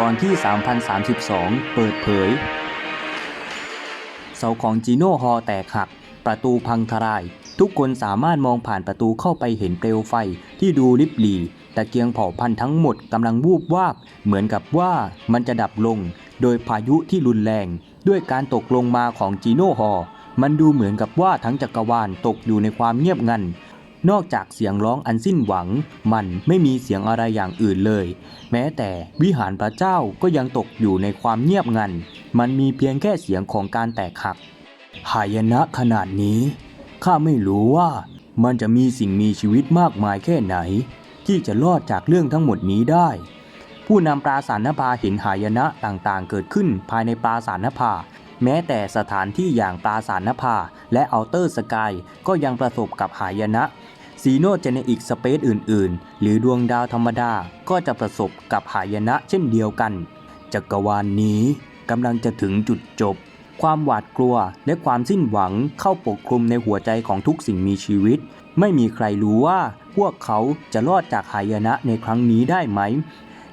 ตอนที่ 3032 เปิดเผย เสาของจีโน่ฮอแตกหัก ประตูพังทลาย ทุกคนสามารถมองผ่านประตูเข้าไปเห็นเปลวไฟที่ดูริบหรี่ตะเกียงเผ่าพันธุ์ทั้งหมดกำลังวูบวาบ เหมือนกับว่ามันจะดับลง โดยพายุที่รุนแรง ด้วยการตกลงมาของจีโน่ฮอมันดูเหมือนกับว่าทั้งจักรวาลตกอยู่ในความเงียบงัน นอกจากเสียงร้องอันสิ้นหวัง มันไม่มีเสียงอะไรอย่างอื่นเลย แม้แต่วิหารพระเจ้าก็ยังตกอยู่ในความเงียบงัน มันมีเพียงแค่เสียงของการแตกหัก หายนะขนาดนี้ ข้าไม่รู้ว่ามันจะมีสิ่งมีชีวิตมากมายแค่ไหน ที่จะรอดจากเรื่องทั้งหมดนี้ได้ ผู้นำปราสาทนภาเห็นหายนะต่างๆ เกิดขึ้นภายในปราสาทนภาแม้แต่สถานที่อย่างปราสาทนภาและอัลเตอร์สกายก็ยังประสบกับหายนะ ซีโนเจเนอิกสเปซอื่น ๆ หรือดวงดาวธรรมดาก็จะประสบกับหายนะเช่นเดียวกัน จักรวาลนนี้กำลังจะถึงจุดจบ ความหวาดกลัวและความสิ้นหวังเข้าปกคลุมในหัวใจของทุกสิ่งมีชีวิต ไม่มีใครรู้ว่าพวกเขาจะรอดจากหายนะในครั้งนี้ได้ไหม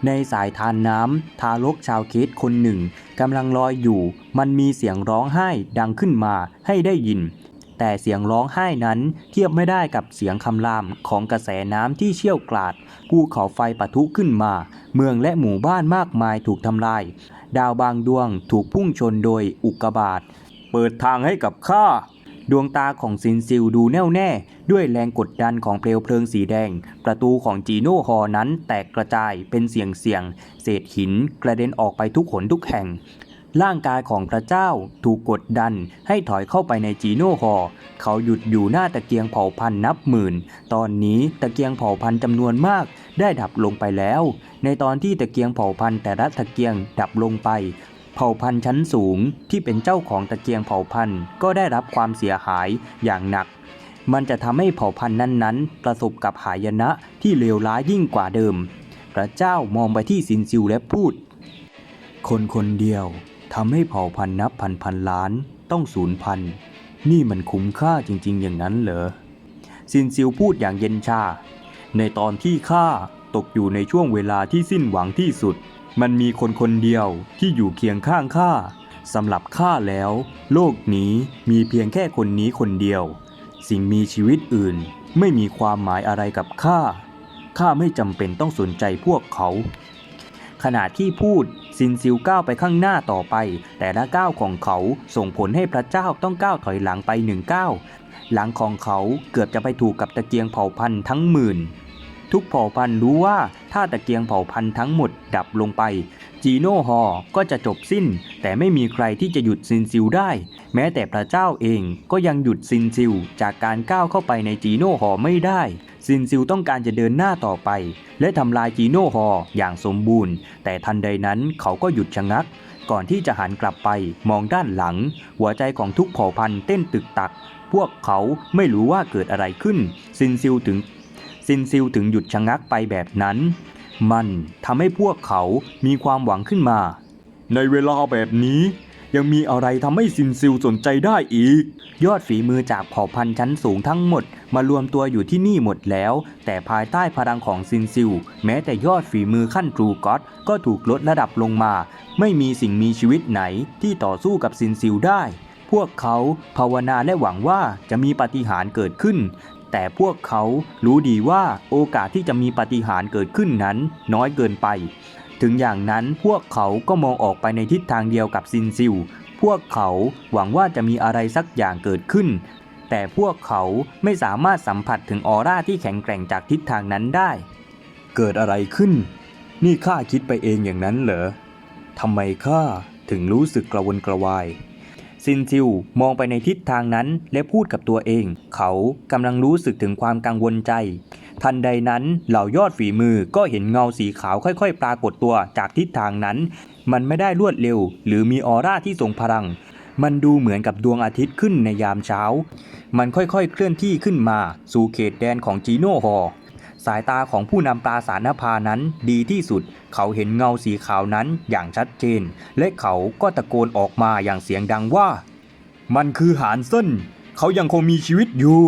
ในสายทานน้ำทารกชาวเคสคนหนึ่งกำลังลอยอยู่ มันมีเสียงร้องไห้ดังขึ้นมาให้ได้ยิน แต่เสียงร้องไห้นั้นเทียบไม่ได้กับเสียงคำรามของกระแสน้ำที่เชี่ยวกราดภูเขาไฟปะทุขึ้นมา เมืองและหมู่บ้านมากมายถูกทำลาย ดาวบางดวงถูกพุ่งชนโดยอุกกาบาตเปิดทางให้กับข้าดวงตาของซินซิลดูแน่วแน่ ด้วยแรงกดดันของเปลวเพลิงสีแดง ประตูของจีโน่ฮอนั้นแตกกระจายเป็นเสียงเสียง เศษหินกระเด็นออกไปทุกหนทุกแห่ง ร่างกายของพระเจ้าถูกกดดันให้ถอยเข้าไปในจีโน่ฮอเขาหยุดอยู่หน้าตะเกียงเผ่าพันธุ์นับหมื่น ตอนนี้ตะเกียงเผ่าพันธุ์จำนวนมากได้ดับลงไปแล้ว ในตอนที่ตะเกียงเผ่าพันธุ์แต่ละตะเกียงดับลงไป เผ่าพันธุ์ชั้นสูงที่เป็นเจ้าของตะเกียงเผ่าพันธุ์ก็ได้รับความเสียหายอย่างหนัก มันจะทำให้เผ่าพันธุ์นั้นๆ ประสบกับหายนะที่เลวร้ายยิ่งกว่าเดิม พระเจ้ามองไปที่ซินซิวและพูด คนคนเดียว ทำให้เผ่าพันธุ์นับพันพันล้านต้องสูญพันธุ์ นี่มันคุ้มค่าจริงๆ อย่างนั้นเหรอซินซิวพูดอย่างเย็นชา ในตอนที่ข้าตกอยู่ในช่วงเวลาที่สิ้นหวังที่สุด มันมีคนคนเดียวที่อยู่เคียงข้างข้าสำหรับข้าแล้ว โลกนี้มีเพียงแค่คนนี้คนเดียว สิ่งมีชีวิตอื่น ไม่มีความหมายอะไรกับข้าข้าไม่จำเป็นต้องสนใจพวกเขา ขณะที่พูดซินซิลก้าวไปข้างหน้าต่อไป แต่ละก้าวของเขาส่งผลให้พระเจ้าต้องก้าวถอยหลังไปหนึ่งก้าวหลังของเขาเกือบจะไปถูกกับตะเกียงเผ่าพันธุ์ทั้งหมื่น ทุกเผ่าพันธุ์รู้ว่าถ้าตะเกียงเผ่าพันธุ์ทั้งหมดดับลงไป จีโน่ฮอก็จะจบสิ้น แต่ไม่มีใครที่จะหยุดซินซิลได้ แม้แต่พระเจ้าเองก็ยังหยุดซินซิลจากการก้าวเข้าไปในจีโน่ฮอไม่ได้ ซินซิลต้องการจะเดินหน้าต่อไป และทำลายจีโน่ฮออย่างสมบูรณ์ แต่ทันใดนั้นเขาก็หยุดชะงัก ก่อนที่จะหันกลับไปมองด้านหลัง หัวใจของทุกเผ่าพันธุ์เต้นตึกตัก พวกเขาไม่รู้ว่าเกิดอะไรขึ้น ซินซิลถึงซินซิลถึงหยุดชะงักไปแบบนั้น มันทำให้พวกเขามีความหวังขึ้นมา ในเวลาแบบนี้ ยังมีอะไรทำให้ซินซิลสนใจได้อีก ยอดฝีมือจากเผ่าพันธุ์ชั้นสูงทั้งหมด มารวมตัวอยู่ที่นี่หมดแล้ว แต่ภายใต้พลังของซินซิล แม้แต่ยอดฝีมือขั้นทรูก็อตก็ถูกลดระดับลงมา ไม่มีสิ่งมีชีวิตไหนที่ต่อสู้กับซินซิลได้ พวกเขาภาวนาและหวังว่าจะมีปาฏิหาริย์เกิดขึ้นแต่พวกเขารู้ดีว่าโอกาสที่จะมีปาฏิหาริย์เกิดขึ้นนั้นน้อยเกินไป ถึงอย่างนั้นพวกเขาก็มองออกไปในทิศทางเดียวกับซินซิลพวกเขาหวังว่าจะมีอะไรสักอย่างเกิดขึ้น แต่พวกเขาไม่สามารถสัมผัสถึงออร่าที่แข็งแกร่งจากทิศทางนั้นได้ เกิดอะไรขึ้น นี่ข้าคิดไปเองอย่างนั้นเหรอทำไมข้าถึงรู้สึกกระวนกระวายซินซิลมองไปในทิศทางนั้นและพูดกับตัวเอง เขากำลังรู้สึกถึงความกังวลใจ ทันใดนั้นเหล่ายอดฝีมือก็เห็นเงาสีขาวค่อยๆ ปรากฏตัวจากทิศทางนั้น มันไม่ได้รวดเร็ว หรือมีออร่าที่ทรงพลัง มันดูเหมือนกับดวงอาทิตย์ขึ้นในยามเช้า มันค่อยๆเคลื่อนที่ขึ้นมา สู่เขตแดนของจีโน่ฮอสายตาของผู้นำปราสาทนภานั้นดีที่สุด เขาเห็นเงาสีขาวนั้นอย่างชัดเจน และเขาก็ตะโกนออกมาอย่างเสียงดังว่า มันคือหานเส้น เขายังคงมีชีวิตอยู่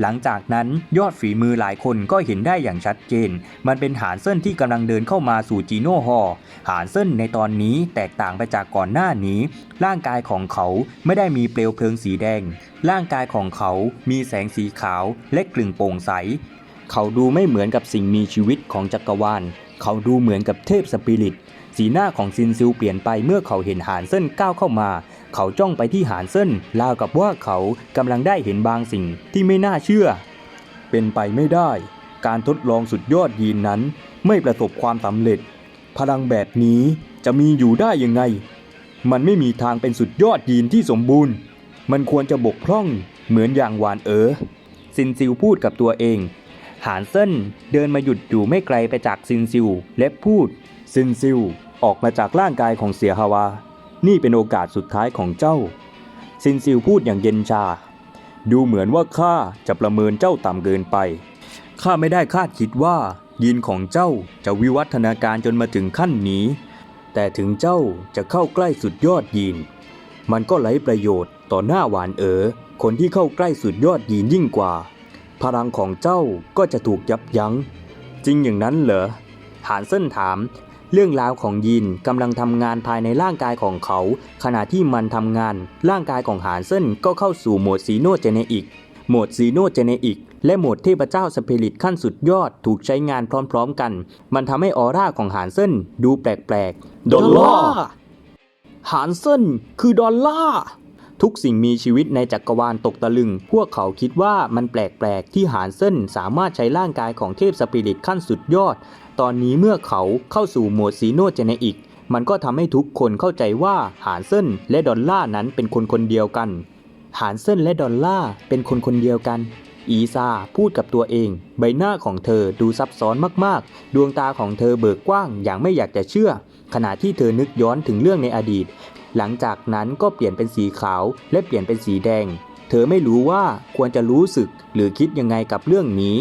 หลังจากนั้นยอดฝีมือหลายคนก็เห็นได้อย่างชัดเจน มันเป็นหานเซินที่กำลังเดินเข้ามาสู่จีโน่ฮอหานเซินในตอนนี้แตกต่างไปจากก่อนหน้านี้ ร่างกายของเขาไม่ได้มีเปลวเพลิงสีแดง ร่างกายของเขามีแสงสีขาวและกลึงโปร่งใส เขาดูไม่เหมือนกับสิ่งมีชีวิตของจักรวาล เขาดูเหมือนกับเทพสปิริต สีหน้าของซินซิลเปลี่ยนไปเมื่อเขาเห็นหานเซินก้าวเข้ามา เขาจ้องไปที่หานเซินราวกับว่าเขากำลังได้เห็นบางสิ่งที่ไม่น่าเชื่อ เป็นไปไม่ได้ การทดลองสุดยอดยีนนั้น ไม่ประสบความสำเร็จ พลังแบบนี้จะมีอยู่ได้ยังไง มันไม่มีทางเป็นสุดยอดยีนที่สมบูรณ์ มันควรจะบกพร่องเหมือนอย่างหวานเอ๋อซินซิลพูดกับตัวเอง หานเซินเดินมาหยุดอยู่ไม่ไกลไปจากซินซิลและพูดซินซิลออกมาจากร่างกายของเสียฮาวา นี่เป็นโอกาสสุดท้ายของเจ้า ซินซิลพูดอย่างเย็นชา ดูเหมือนว่าข้าจะประเมินเจ้าต่ำเกินไป ข้าไม่ได้คาดคิดว่ายีนของเจ้าจะวิวัฒนาการจนมาถึงขั้นนี้ แต่ถึงเจ้าจะเข้าใกล้สุดยอดยีน มันก็ไร้ประโยชน์ต่อหน้าหวานเอ๋อ คนที่เข้าใกล้สุดยอดยีนยิ่งกว่า พลังของเจ้าก็จะถูกยับยัง้ง จริงอย่างนั้นเหรอหานเซินถาม เรื่องราวของยีนกำลังทำงานภายในร่างกายของเขา ขณะที่มันทำงาน ร่างกายของหานเซินก็เข้าสู่โหมดซีโนเจเนอิกโหมดซีโนเจเนอิกและโหมดเทพเจ้าสปิริตขั้นสุดยอดถูกใช้งานพร้อมๆกัน มันทำให้ออร่าของหานเซินดูแปลกๆ ดอลล่าหานเซินคือดอลล่าทุกสิ่งมีชีวิตในจักรวาลตกตะลึง พวกเขาคิดว่ามันแปลกๆ ที่หานเซินสามารถใช้ร่างกายของเทพสปิริตขั้นสุดยอด ตอนนี้เมื่อเขาเข้าสู่โหมดซีโนเจเนอิก มันก็ทำให้ทุกคนเข้าใจว่าหานเซินและดอลล่านั้นเป็นคนคนเดียวกัน หานเซินและดอลล่าเป็นคนคนเดียวกัน อีซาพูดกับตัวเอง ใบหน้าของเธอดูซับซ้อนมากๆ ดวงตาของเธอเบิกกว้างอย่างไม่อยากจะเชื่อ ขณะที่เธอนึกย้อนถึงเรื่องในอดีต หลังจากนั้นก็เปลี่ยนเป็นสีขาวและเปลี่ยนเป็นสีแดง เธอไม่รู้ว่าควรจะรู้สึกหรือคิดยังไงกับเรื่องนี้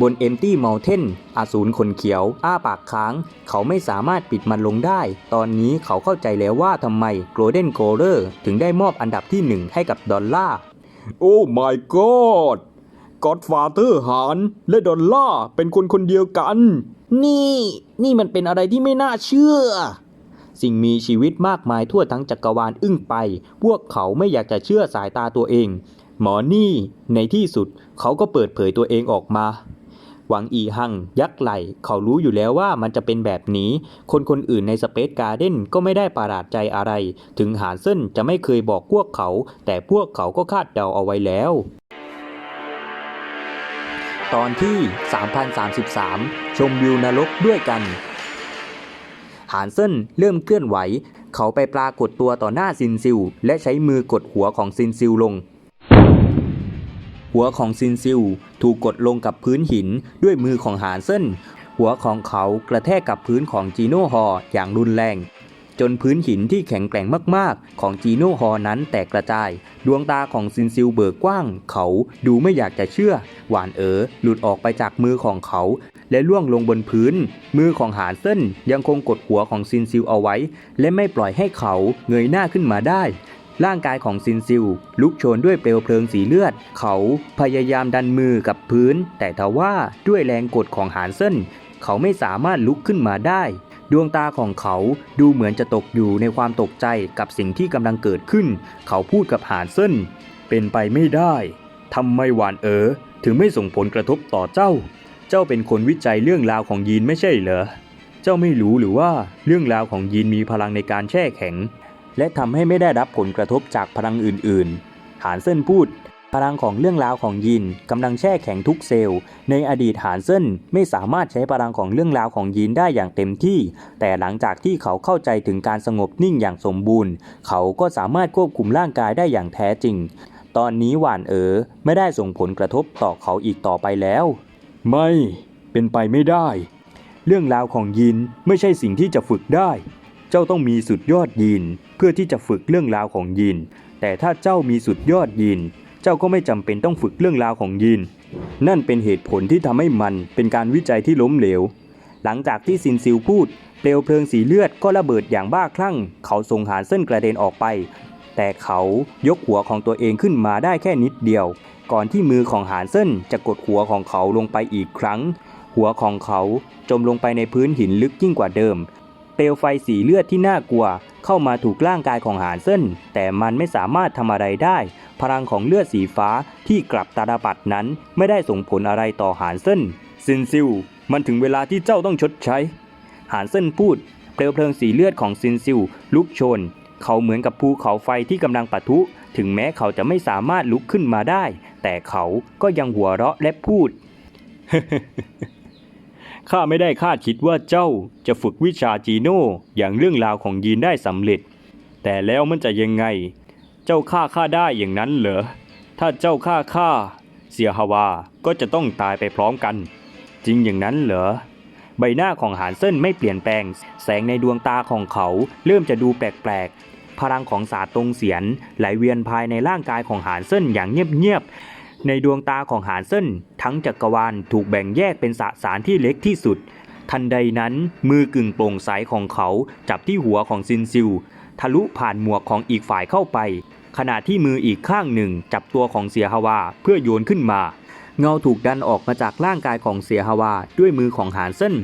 บน Empty Mountain อาสูรคนเขียว อ้าปากค้าง เขาไม่สามารถปิดมันลงได้ ตอนนี้เขาเข้าใจแล้วว่าทำไม Golden g o r e r ถึงได้มอบอันดับที่หนึ่งให้กับดอลลาร์โอ้ my god ก็อดฟาเธอร์หานและดอลลาร์เป็นคนคนเดียวกัน นี่ นี่มันเป็นอะไรที่ไม่น่าเชื่อ สิ่งมีชีวิตมากมายทั่วทั้งจักรวาลอึ้งไป พวกเขาไม่อยากจะเชื่อสายตาตัวเอง หมอนี่ ในที่สุดเขาก็เปิดเผยตัวเองออกมา หวังอีหัง ยักไหล เขารู้อยู่แล้วว่ามันจะเป็นแบบนี้ คนคนอื่นในสเปซการ์เด้นก็ไม่ได้ประหลาดใจอะไร ถึงหานเส้นจะไม่เคยบอกพวกเขา แต่พวกเขาก็คาดเดาเอาไว้แล้วตอนที่ 3033 ชมวิวนรกด้วยกัน หานเซินเริ่มเคลื่อนไหว เขาไปปรากฏตัวต่อหน้าซินซิลและใช้มือกดหัวของซินซิลลง หัวของซินซิลถูกกดลงกับพื้นหินด้วยมือของหานเซินหัวของเขากระแทกกับพื้นของจีโน่ฮออย่างรุนแรง จนพื้นหินที่แข็งแกร่งมากๆ ของจีโน่ฮอนั้นแตกกระจาย ดวงตาของซินซิลเบิกกว้าง เขาดูไม่อยากจะเชื่อ หวานเอ๋อหลุดออกไปจากมือของเขา และล่วงลงบนพื้น มือของหานเส้นยังคงกดหัวของซินซิลเอาไว้ และไม่ปล่อยให้เขาเงยหน้าขึ้นมาได้ ร่างกายของซินซิลลุกโชนด้วยเปลวเพลิงสีเลือด เขาพยายามดันมือกับพื้น แต่ทว่าด้วยแรงกดของหานเส้นเขาไม่สามารถลุกขึ้นมาได้ ดวงตาของเขาดูเหมือนจะตกอยู่ในความตกใจกับสิ่งที่กำลังเกิดขึ้น เขาพูดกับหานเส้นเป็นไปไม่ได้ทำไมหวานเอ๋อถึงไม่ส่งผลกระทบต่อเจ้า เจ้าเป็นคนวิจัยเรื่องราวของยีนไม่ใช่เหรอ เจ้าไม่รู้หรือว่าเรื่องราวของยีนมีพลังในการแช่แข็ง และทำให้ไม่ได้รับผลกระทบจากพลังอื่นๆ หานเซินพูด พลังของเรื่องราวของยีนกำลังแช่แข็งทุกเซลล์ ในอดีตหานเซินไม่สามารถใช้พลังของเรื่องราวของยีนได้อย่างเต็มที่ แต่หลังจากที่เขาเข้าใจถึงการสงบนิ่งอย่างสมบูรณ์ เขาก็สามารถควบคุมร่างกายได้อย่างแท้จริง ตอนนี้หวานเอ๋อไม่ได้ส่งผลกระทบต่อเขาอีกต่อไปแล้ว ไม่เป็นไปไม่ได้ เรื่องราวของยีนไม่ใช่สิ่งที่จะฝึกได้ เจ้าต้องมีสุดยอดยีนเพื่อที่จะฝึกเรื่องราวของยีน แต่ถ้าเจ้ามีสุดยอดยีน เจ้าก็ไม่จำเป็นต้องฝึกเรื่องราวของยีน นั่นเป็นเหตุผลที่ทำให้มันเป็นการวิจัยที่ล้มเหลว หลังจากที่ซินซิลพูด เปลวเพลิงสีเลือดก็ระเบิดอย่างบ้าคลั่ง เขาส่งหานเส้นกระเด็นออกไป แต่เขายกหัวของตัวเองขึ้นมาได้แค่นิดเดียว ก่อนที่มือของหานเซินจะกดหัวของเขาลงไปอีกครั้งหัวของเขาจมลงไปในพื้นหินลึกยิ่งกว่าเดิม เปลวไฟสีเลือดที่น่ากลัว เข้ามาถูกร่างกายของหานเซินแต่มันไม่สามารถทำอะไรได้ พลังของเลือดสีฟ้าที่กลับตาลปัดนั้นไม่ได้ส่งผลอะไรต่อหานเซินซินซิวมันถึงเวลาที่เจ้าต้องชดใช้ หานเซินพูด เปลวเพลิงสีเลือดของซินซิวลุกโชน เขาเหมือนกับภูเขาไฟที่กำลังปะทุ ถึงแม้เขาจะไม่สามารถลุกขึ้นมาได้ แต่เขาก็ยังหัวเราะและพูด ข้าไม่ได้คาดคิดว่าเจ้าจะฝึกวิชาจีโน่อย่างเรื่องราวของยีนได้สำเร็จ แต่แล้วมันจะยังไง เจ้าฆ่าข้าได้อย่างนั้นเหรอ ถ้าเจ้าฆ่าข้าเสียฮาวาก็จะต้องตายไปพร้อมกัน จริงอย่างนั้นเหรอ ใบหน้าของหานเซินไม่เปลี่ยนแปลง แสงในดวงตาของเขาเริ่มจะดูแปลกๆ พลังของศาสตร์ตรงเสียนไหลเวียนภายในร่างกายของหานเซินอย่างเงียบๆ ในดวงตาของหานเซินทั้งจักรวาลถูกแบ่งแยกเป็นสสารที่เล็กที่สุด ทันใดนั้นมือกึ่งโปร่งใสของเขาจับที่หัวของซินซิว ทะลุผ่านหมวกของอีกฝ่ายเข้าไป ขณะที่มืออีกข้างหนึ่งจับตัวของเสียฮาวาเพื่อโยนขึ้นมา เงาถูกดันออกมาจากร่างกายของเสียฮาวาด้วยมือของหานเซิน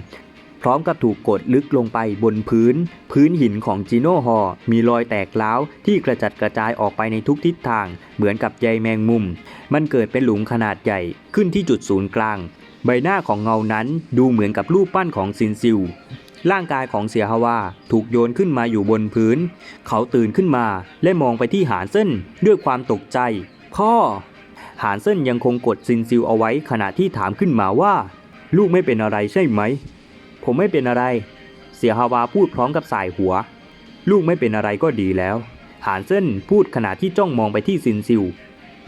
พร้อมกับถูกกดลึกลงไปบนพื้น พื้นหินของจิโน่ฮอมีรอยแตกร้าวที่กระจัดกระจายออกไปในทุกทิศทาง เหมือนกับใยแมงมุม มันเกิดเป็นหลุมขนาดใหญ่ขึ้นที่จุดศูนย์กลาง ใบหน้าของเงานั้นดูเหมือนกับรูปปั้นของซินซิวร่างกายของเสียฮาวาถูกโยนขึ้นมาอยู่บนพื้น เขาตื่นขึ้นมาและมองไปที่หานเซินด้วยความตกใจ พ่อ หานเซินยังคงกดซินซิวเอาไว้ขณะที่ถามขึ้นมาว่า ลูกไม่เป็นอะไรใช่ไหม ผมไม่เป็นอะไร เสียฮาวาพูดพร้อมกับสายหัว ลูกไม่เป็นอะไรก็ดีแล้ว หานเซินพูดขณะที่จ้องมองไปที่ซินซิว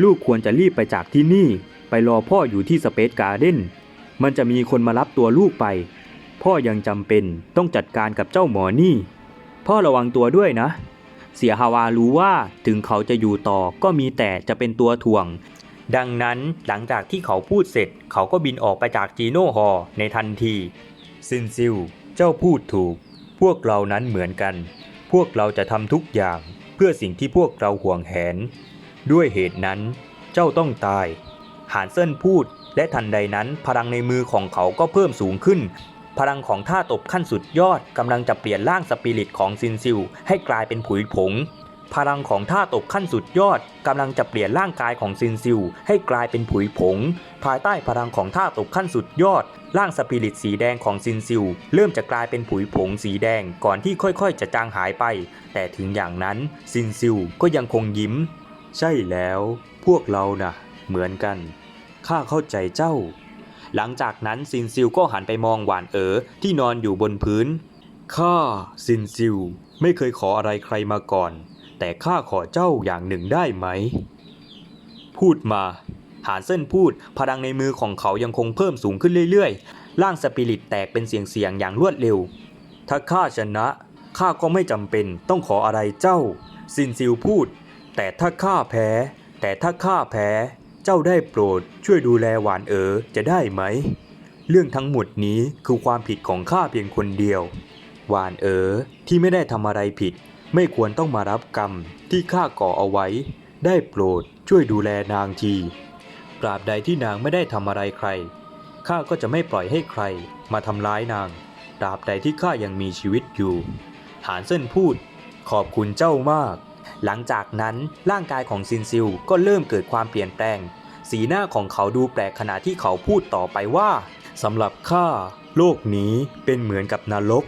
ลูกควรจะรีบไปจากที่นี่ ไปรอพ่ออยู่ที่สเปซการ์เด้น มันจะมีคนมารับตัวลูกไป พ่อยังจำเป็นต้องจัดการกับเจ้าหมอนี่ พ่อระวังตัวด้วยนะ เสียฮาวารู้ว่าถึงเขาจะอยู่ต่อก็มีแต่จะเป็นตัวถ่วงดังนั้นหลังจากที่เขาพูดเสร็จ เขาก็บินออกไปจากจีโน่ฮอร์ในทันที ซินซิวเจ้าพูดถูก พวกเรานั้นเหมือนกัน พวกเราจะทำทุกอย่างเพื่อสิ่งที่พวกเราห่วงแหน ด้วยเหตุนั้น เจ้าต้องตาย หานเซินพูด และทันใดนั้นพลังในมือของเขาก็เพิ่มสูงขึ้น พลังของท่าตบขั้นสุดยอดกำลังจะเปลี่ยนร่างสปิริตของซินซิวให้กลายเป็นผุยผง พลังของท่าตบขั้นสุดยอดกำลังจะเปลี่ยนร่างกายของซินซิวให้กลายเป็นผุยผง ภายใต้พลังของท่าตบขั้นสุดยอด ร่างสปิริตสีแดงของซินซิวเริ่มจะกลายเป็นผุยผงสีแดงก่อนที่ค่อยๆ จะจางหายไป แต่ถึงอย่างนั้นซินซิวก็ยังคงยิ้ม ใช่แล้ว พวกเรานะ่ะ เหมือนกันข้าเข้าใจเจ้า หลังจากนั้นซินซิวก็หันไปมองหวานเอ๋อที่นอนอยู่บนพื้นข้าซินซิวไม่เคยขออะไรใครมาก่อน แต่ข้าขอเจ้าอย่างหนึ่งได้ไหม พูดมา หานเส้นพูด พลังในมือของเขายังคงเพิ่มสูงขึ้นเรื่อยๆ ร่างสปิริตแตกเป็นเสียงๆอย่างรวดเร็ว ถ้าข้าชนะข้าก็ไม่จำเป็นต้องขออะไรเจ้า ซินซิวพูด แต่ถ้าข้าแพ้ แต่ถ้าข้าแพ้ เจ้าได้โปรดช่วยดูแลหวานเอ๋อจะได้ไหม เรื่องทั้งหมดนี้คือความผิดของข้าเพียงคนเดียว หวานเอ๋อที่ไม่ได้ทำอะไรผิด ไม่ควรต้องมารับกรรมที่ข้าก่อเอาไว้ ได้โปรดช่วยดูแลนางทีตราบใดที่นางไม่ได้ทำอะไรใคร ข้าก็จะไม่ปล่อยให้ใครมาทำร้ายนาง ตราบใดที่ข้ายังมีชีวิตอยู่ หานเซินพูด ขอบคุณเจ้ามาก หลังจากนั้นร่างกายของซินซิลก็เริ่มเกิดความเปลี่ยนแปลง สีหน้าของเขาดูแปลกขณะที่เขาพูดต่อไปว่าสำหรับข้าโลกนี้เป็นเหมือนกับนรก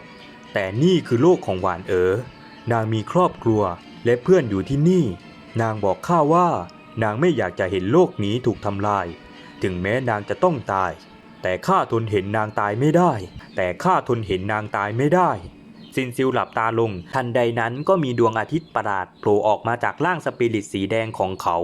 แต่นี่คือโลกของหวานเอ๋อ นางมีครอบครัวและเพื่อนอยู่ที่นี่ นางบอกข้าว่า นางไม่อยากจะเห็นโลกนี้ถูกทำลาย ถึงแม้นางจะต้องตาย แต่ข้าทนเห็นนางตายไม่ได้ แต่ข้าทนเห็นนางตายไม่ได้ซินซิลหลับตาลง ทันใดนั้นก็มีดวงอาทิตย์ประหลาดโผล่ออกมาจากร่างสปิริตสีแดงของเขา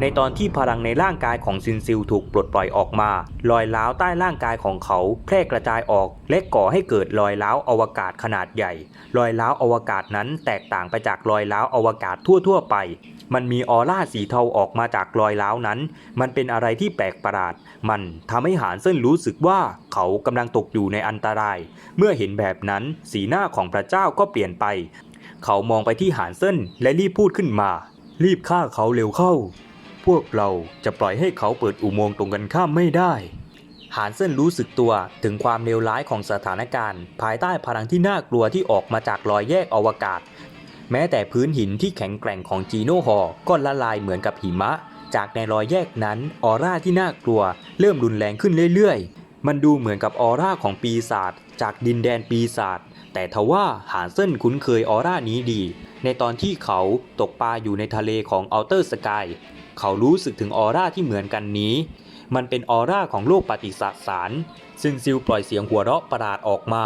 ในตอนที่พลังในร่างกายของซินซิลถูกปลดปล่อยออกมา รอยร้าวใต้ร่างกายของเขาแพร่กระจายออก และก่อให้เกิดรอยร้าวอวกาศขนาดใหญ่ รอยร้าวอวกาศนั้นแตกต่างไปจากรอยร้าวอวกาศทั่วๆไป มันมีออร่าสีเทาออกมาจากรอยร้าวนั้น มันเป็นอะไรที่แปลกประหลาด มันทำให้หานเซินรู้สึกว่าเขากำลังตกอยู่ในอันตราย เมื่อเห็นแบบนั้นสีหน้าของพระเจ้าก็เปลี่ยนไป เขามองไปที่หานเซินและรีบพูดขึ้นมา รีบฆ่าเขาเร็วเข้า พวกเราจะปล่อยให้เขาเปิดอุโมงค์ตรงกันข้ามไม่ได้ หานเซินรู้สึกตัวถึงความเลวร้ายของสถานการณ์ ภายใต้พลังที่น่ากลัวที่ออกมาจากรอยแยกอวกาศ แม้แต่พื้นหินที่แข็งแกร่งของจีโน่ฮอก็ละลายเหมือนกับหิมะ จากในรอยแยกนั้นออร่าที่น่ากลัว เริ่มรุนแรงขึ้นเรื่อยๆ มันดูเหมือนกับออร่าของปีศาจจากดินแดนปีศาจแต่ทว่าหานเซินคุ้นเคยออร่านี้ดี ในตอนที่เขาตกปลาอยู่ในทะเลของอัลเตอร์สกาย เขารู้สึกถึงออร่าที่เหมือนกันนี้ มันเป็นออร่าของโลกปฏิสสารซินซิลปล่อยเสียงหัวเราะประหลาดออกมา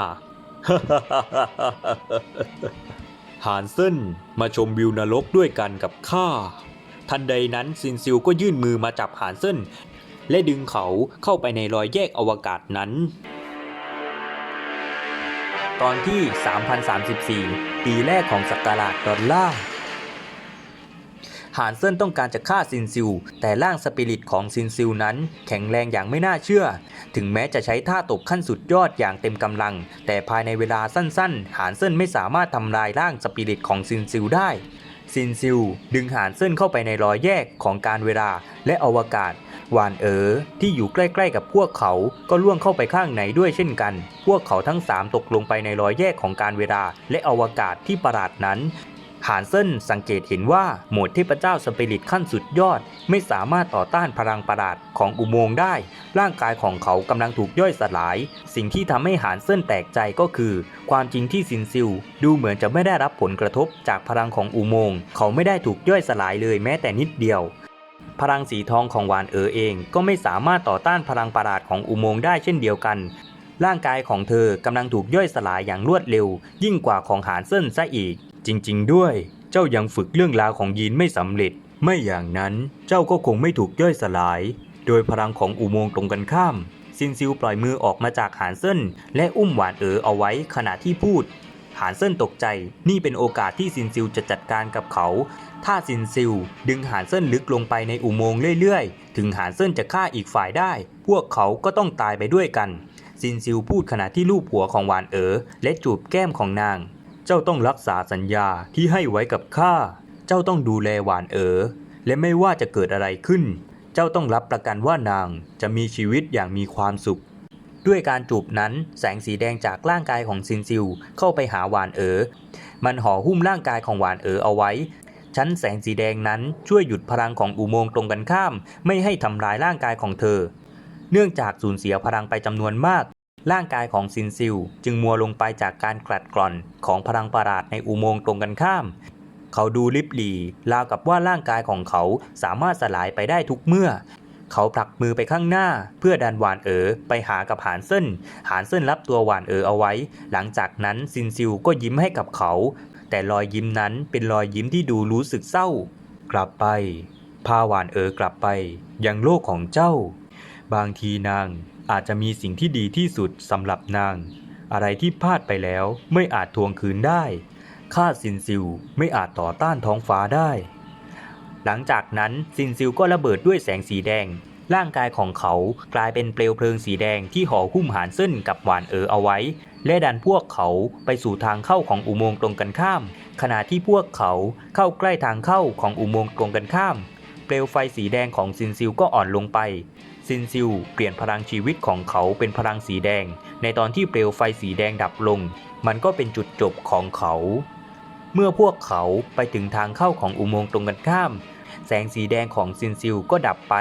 ฮานเซนมาชมวิวนรกด้วยกันกับข้า ทันใดนั้นซินซิลก็ยื่นมือมาจับฮานเซนและดึงเขาเข้าไปในรอยแยกอวกาศนั้น ตอนที่ 3034 ปีแรกของสักราชดอลลา ร์หานเซินต้องการจะฆ่าซินซิล แต่ร่างสปิริตของซินซิลนั้น แข็งแรงอย่างไม่น่าเชื่อ ถึงแม้จะใช้ท่าตบขั้นสุดยอดอย่างเต็มกำลัง แต่ภายในเวลาสั้นๆ หานเซินไม่สามารถทำลายร่างสปิริตของซินซิลได้ซินซิล ดึงหานเซินเข้าไปในรอยแยกของการเวลาและอวกาศวานเอ๋อที่อยู่ใกล้ๆกับพวกเขาก็ล่วงเข้าไปข้างในด้วยเช่นกัน พวกเขาทั้งสามตกลงไปในรอยแยกของการเวลาและอวกาศที่ประหลาดนั้น หานเซินสังเกตเห็นว่าโหมดเทพเจ้าสปิริตขั้นสุดยอด ไม่สามารถต่อต้านพลังประหลาดของอุโมงค์ได้ ร่างกายของเขากำลังถูกย่อยสลาย สิ่งที่ทำให้หานเซินแตกใจก็คือ ความจริงที่ซินซิล ดูเหมือนจะไม่ได้รับผลกระทบจากพลังของอุโมงค์เขาไม่ได้ถูกย่อยสลายเลยแม้แต่นิดเดียวพลังสีทองของหวานเอ๋อเองก็ไม่สามารถต่อต้านพลังประหลาดของอุโมงค์ได้เช่นเดียวกัน ร่างกายของเธอกำลังถูกย่อยสลายอย่างรวดเร็ว ยิ่งกว่าของหานเซินซะอีก จริง ๆ ด้วย เจ้ายังฝึกเรื่องราวของยีนไม่สำเร็จ ไม่อย่างนั้นเจ้าก็คงไม่ถูกย่อยสลาย โดยพลังของอุโมงค์ตรงกันข้าม ซินซิลปล่อยมือออกมาจากหานเซินและอุ้มหวานเอ๋อเอาไว้ขณะที่พูด หานเซินตกใจ นี่เป็นโอกาสที่ซินซิลจะจัดการกับเขา ถ้าซินซิลดึงหานเซินลึกลงไปในอุโมงค์เรื่อยๆ ถึงหานเซินจะฆ่าอีกฝ่ายได้ พวกเขาก็ต้องตายไปด้วยกันซินซิลพูดขณะที่ลูบหัวของหวานเอ๋อและจูบแก้มของนาง เจ้าต้องรักษาสัญญาที่ให้ไว้กับข้า เจ้าต้องดูแลหวานเอ๋อ และไม่ว่าจะเกิดอะไรขึ้น เจ้าต้องรับประกันว่านางจะมีชีวิตอย่างมีความสุข ด้วยการจูบนั้นแสงสีแดงจากร่างกายของซินซิลเข้าไปหาหวานเอ๋อ มันห่อหุ้มร่างกายของหวานเอ๋อเอาไว้ ชั้นแสงสีแดงนั้นช่วยหยุดพลังของอุโมงค์ตรงกันข้าม ไม่ให้ทำลายร่างกายของเธอ เนื่องจากสูญเสียพลังไปจำนวนมาก ร่างกายของซินซิลจึงมัวลงไปจากการกลัดกร่อนของพลังประหลาดในอุโมงค์ตรงกันข้าม เขาดูลิบหลีราวกับว่าร่างกายของเขาสามารถสลายไปได้ทุกเมื่อ เขาผลักมือไปข้างหน้า เพื่อดันหวานเอ๋อไปหากับหานเซินหานเซินรับตัวหวานเอ๋อเอาไว้ หลังจากนั้นซินซิลก็ยิ้มให้กับเขา แต่รอยยิ้มนั้นเป็นรอยยิ้มที่ดูรู้สึกเศร้า กลับไป พาหวานเอ๋อกลับไป ยังโลกของเจ้า บางทีนาง อาจจะมีสิ่งที่ดีที่สุดสำหรับนาง อะไรที่พลาดไปแล้วไม่อาจทวงคืนได้ข้าซินซิลไม่อาจต่อต้านท้องฟ้าได้ หลังจากนั้นซินซิลก็ระเบิดด้วยแสงสีแดง ร่างกายของเขากลายเป็นเปลวเพลิงสีแดงที่ห่อหุ้มหานเส้นกับหวานเอ๋อเอาไว้ และดันพวกเขาไปสู่ทางเข้าของอุโมงค์ตรงกันข้าม ขณะที่พวกเขาเข้าใกล้ทางเข้าของอุโมงค์ตรงกันข้าม เปลวไฟสีแดงของซินซิลก็อ่อนลงไป ซินซิลเปลี่ยนพลังชีวิตของเขาเป็นพลังสีแดง ในตอนที่เปลวไฟสีแดงดับลง มันก็เป็นจุดจบของเขา เมื่อพวกเขาไปถึงทางเข้าของอุโมงค์ตรงกันข้าม แสงสีแดงของซินซิลก็ดับไป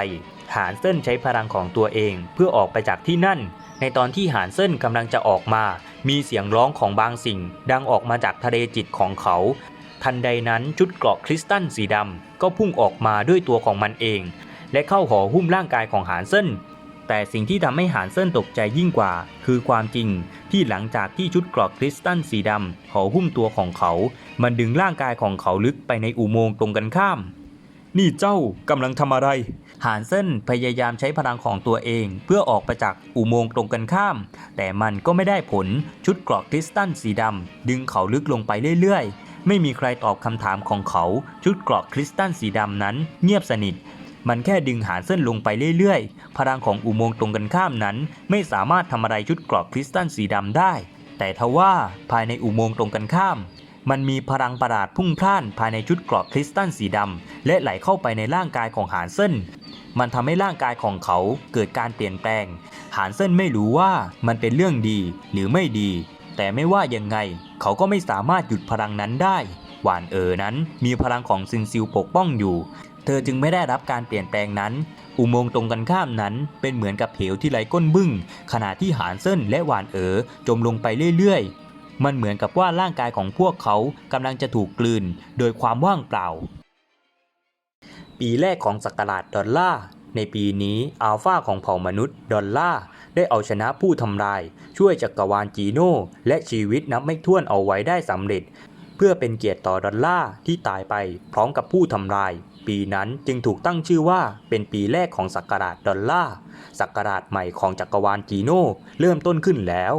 หานเซินใช้พลังของตัวเองเพื่อออกไปจากที่นั่น ในตอนที่หานเซินกำลังจะออกมา มีเสียงร้องของบางสิ่ง ดังออกมาจากทะเลจิตของเขา ทันใดนั้นชุดเกราะคริสตัลสีดำก็พุ่งออกมาด้วยตัวของมันเอง และเข้าห่อหุ้มร่างกายของหานเซินแต่สิ่งที่ทำให้หานเซินตกใจยิ่งกว่า คือความจริงที่หลังจากที่ชุดเกราะคริสตัลสีดำห่อหุ้มตัวของเขา มันดึงร่างกายของเขาลึกไปในอุโมงค์ตรงกันข้าม นี่เจ้ากำลังทำอะไร หานเซินพยายามใช้พลังของตัวเอง เพื่อออกไปจากอุโมงค์ตรงกันข้าม แต่มันก็ไม่ได้ผลชุดเกราะคริสตัลสีดำดึงเขาลึกลงไปเรื่อยๆ ไม่มีใครตอบคำถามของเขา ชุดเกราะคริสตัลสีดำนั้น เงียบสนิท มันแค่ดึงหานเส้นลงไปเรื่อยๆ พลังของอุโมงค์ตรงกันข้ามนั้น ไม่สามารถทำอะไรชุดกราะคริสตัลสีดำได้ แต่ทว่าภายในอุโมงค์ตรงกันข้าม มันมีพลังประหลาดพุ่งพล่านภายในชุดกราะคริสตัลสีดำและไหลเข้าไปในร่างกายของหานเซินมันทำให้ร่างกายของเขาเกิดการเปลี่ยนแปลง หานเซินไม่รู้ว่ามันเป็นเรื่องดีหรือไม่ดี แต่ไม่ว่ายังไง เขาก็ไม่สามารถหยุดพลังนั้นได้หวานเอ๋อนั้นมีพลังของซินซิลปกป้องอยู่ เธอจึงไม่ได้รับการเปลี่ยนแปลงนั้น อุโมงค์ตรงกันข้ามนั้น เป็นเหมือนกับเหวที่ไหลก้นบึ้ง ขณะที่หานเซินและหวานเอ๋อจมลงไปเรื่อยๆ มันเหมือนกับว่าร่างกายของพวกเขากำลังจะถูกกลืน โดยความว่างเปล่า ปีแรกของสักราชดอลล่าในปีนี้อัลฟาของเผ่ามนุษย์ดอลล่าได้เอาชนะผู้ทำลาย ช่วยจักรวาลจีโน่และชีวิตนับไม่ถ้วนเอาไว้ได้สำเร็จ เพื่อเป็นเกียรติต่อดอลล่าที่ตายไปพร้อมกับผู้ทำลาย ปีนั้นจึงถูกตั้งชื่อว่าเป็นปีแรกของสักราชดอลลาร์สักราชใหม่ของจักรวาลจีโน่เริ่มต้นขึ้นแล้ว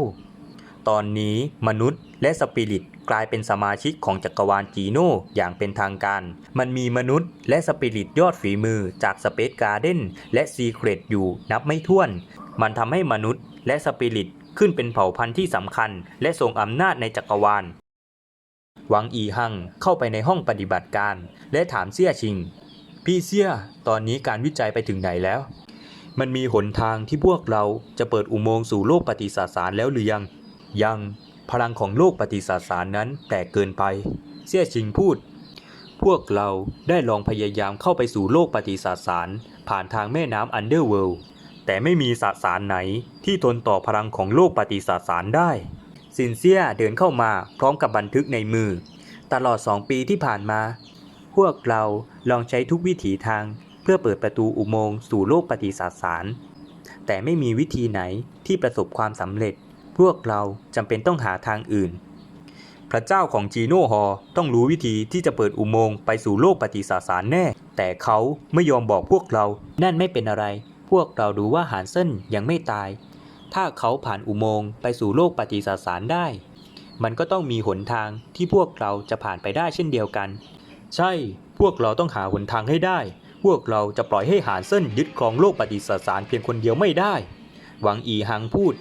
ตอนนี้มนุษย์และสปิริตกลายเป็นสมาชิกของจักรวาลจีโน่อย่างเป็นทางการ มันมีมนุษย์และสปิริตยอดฝีมือจากสเปซการ์เด้นและซีเครตอยู่นับไม่ถ้วน มันทำให้มนุษย์และสปิริตขึ้นเป็นเผ่าพันธุ์ที่สำคัญ และทรงอำนาจในจักรวาล หวังอีฮังเข้าไปในห้องปฏิบัติการ และถามเสี่ยชิง พี่เสียตอนนี้การวิจัยไปถึงไหนแล้ว มันมีหนทางที่พวกเราจะเปิดอุโมงค์สู่โลกปฏิสสารแล้วหรือยัง ยังพลังของโลกปฏิสสารนั้นแปลกเกินไป เสี่ยชิงพูด พวกเราได้ลองพยายามเข้าไปสู่โลกปฏิสสารผ่านทางแม่น้ำอันเดอร์เวิลด์แต่ไม่มีสสารไหนที่ทนต่อพลังของโลกปฏิสสารได้ซินเซียเดินเข้ามาพร้อมกับบันทึกในมือ ตลอดสองปีที่ผ่านมา วกเราลองใช้ทุกวิถีทางเพื่อเปิดประตูอุโมงค์สู่โลกปฏิสสาร แต่ไม่มีวิธีไหนที่ประสบความสำเร็จ พวกเราจำเป็นต้องหาทางอื่น พระเจ้าของจีโน่ฮอต้องรู้วิธีที่จะเปิดอุโมงค์ไปสู่โลกปฏิสสารแน่ แต่เขาไม่ยอมบอกพวกเรา นั่นไม่เป็นอะไร พวกเราดูว่าหานเส้นยังไม่ตาย ถ้าเขาผ่านอุโมงค์ไปสู่โลกปฏิสสารได้มันก็ต้องมีหนทางที่พวกเราจะผ่านไปได้เช่นเดียวกัน ใช่ พวกเราต้องหาหนทางให้ได้ พวกเราจะปล่อยให้หานเส้นยึดครองโลกปฏิสสารเพียงคนเดียวไม่ได้ หวังอีหังพูด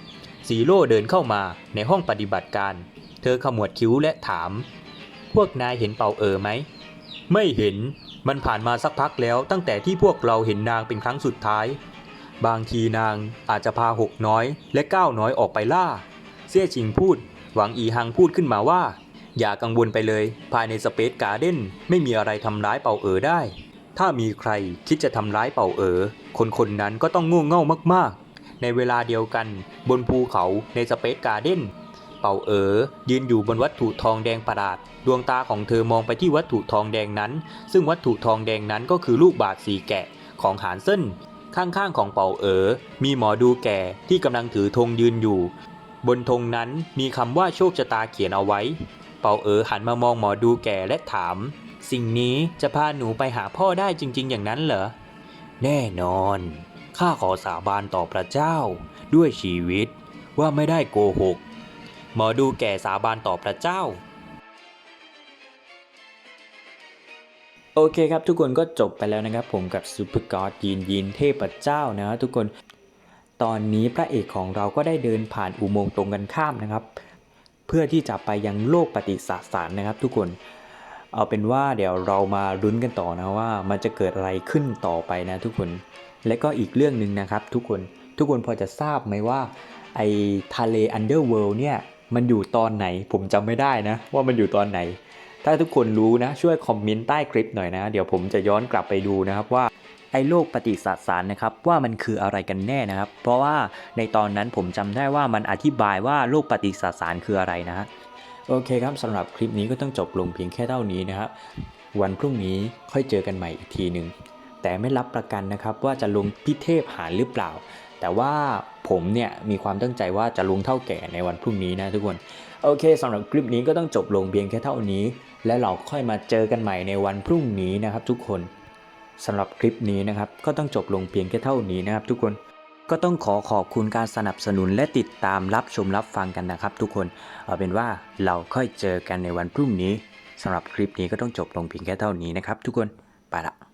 ซีโร่เดินเข้ามาในห้องปฏิบัติการ เธอขมวดคิ้วและถาม พวกนายเห็นเป่าเอ๋อไหม ไม่เห็น มันผ่านมาสักพักแล้วตั้งแต่ที่พวกเราเห็นนางเป็นครั้งสุดท้าย บางทีนางอาจจะพาหกน้อย และก้าวน้อยออกไปล่าเซี่ยชิงพูด หวังอีฮังพูดขึ้นมาว่า อย่ากังวลไปเลย ภายในสเปซการ์เด้นไม่มีอะไรทำร้ายเป่าเอ๋อได้ ถ้ามีใครคิดจะทำร้ายเป่าเอ๋อคนคนนั้นก็ต้องง่วงเง่ามากๆ ในเวลาเดียวกันบนภูเขาในสเปซการ์เด้นเป่าเอ๋อยืนอยู่บนวัตถุทองแดงประหลาด ดวงตาของเธอมองไปที่วัตถุทองแดงนั้น ซึ่งวัตถุทองแดงนั้นก็คือลูกบาศก์สีแกะของหานเซินข้างๆของเป่าเอ๋อมีหมอดูแก่ที่กำลังถือธงยืนอยู่ บนธงนั้นมีคำว่าโชคชะตาเขียนเอาไว้ เป่าเอ๋อหันมามองหมอดูแก่และถาม สิ่งนี้จะพาหนูไปหาพ่อได้จริง ๆ อย่างนั้นเหรอ แน่นอน ข้าขอสาบานต่อพระเจ้า ด้วยชีวิตว่าไม่ได้โกหก หมอดูแก่สาบานต่อพระเจ้าโอเคครับทุกคนก็จบไปแล้วนะครับผมกับซูเปอร์กอดยีนยีนเทพเจ้านะทุกคน ตอนนี้พระเอกของเราก็ได้เดินผ่านอุโมงค์ตรงกันข้ามนะครับ เพื่อที่จะไปยังโลกปฏิสสารนะครับ ทุกคน เอาเป็นว่าเดี๋ยวเรามาลุ้นกันต่อนะว่า มันจะเกิดอะไรขึ้นต่อไปนะทุกคน และก็อีกเรื่องหนึ่งนะครับ ทุกคนทุกคนพอจะทราบไหมว่าไอทะเลอันเดอร์เวิลด์เนี่ยมันอยู่ตอนไหนผมจำไม่ได้นะ ว่ามันอยู่ตอนไหน ถ้าทุกคนรู้นะช่วยคอมเมนต์ใต้คลิปหน่อยนะ เดี๋ยวผมจะย้อนกลับไปดูนะครับว่า ไอโลกปฏิสสารนะครับว่ามันคืออะไรกันแน่นะครับ เพราะว่าในตอนนั้นผมจำได้ว่ามันอธิบายว่าโลกปฏิสสารคืออะไรนะฮะโอเคครับสำหรับคลิปนี้ก็ต้องจบลงเพียงแค่เท่านี้นะครับวันพรุ่งนี้ค่อยเจอกันใหม่อีกทีหนึ่งแต่ไม่รับประกันนะครับว่าจะลงพิเทพหารหรือเปล่า แต่ว่าผมเนี่ยมีความตั้งใจว่าจะลงเท่าแก่ในวันพรุ่งนี้นะทุกคนโอเคสำหรับคลิปนี้ก็ต้องจบลงเพียงแค่เท่านี้ และเราค่อยมาเจอกันใหม่ในวันพรุ่งนี้นะครับทุกคน สำหรับคลิปนี้นะครับก็ต้องจบลงเพียงแค่เท่านี้นะครับ ทุกคนก็ต้องขอขอบคุณการสนับสนุนและติดตามรับชมรับฟังกันนะครับ ทุกคนเอาเป็นว่าเราค่อยเจอกันในวันพรุ่งนี้สำหรับคลิปนี้ก็ต้องจบลงเพียงแค่เท่านี้นะครับ ทุกคนไปละ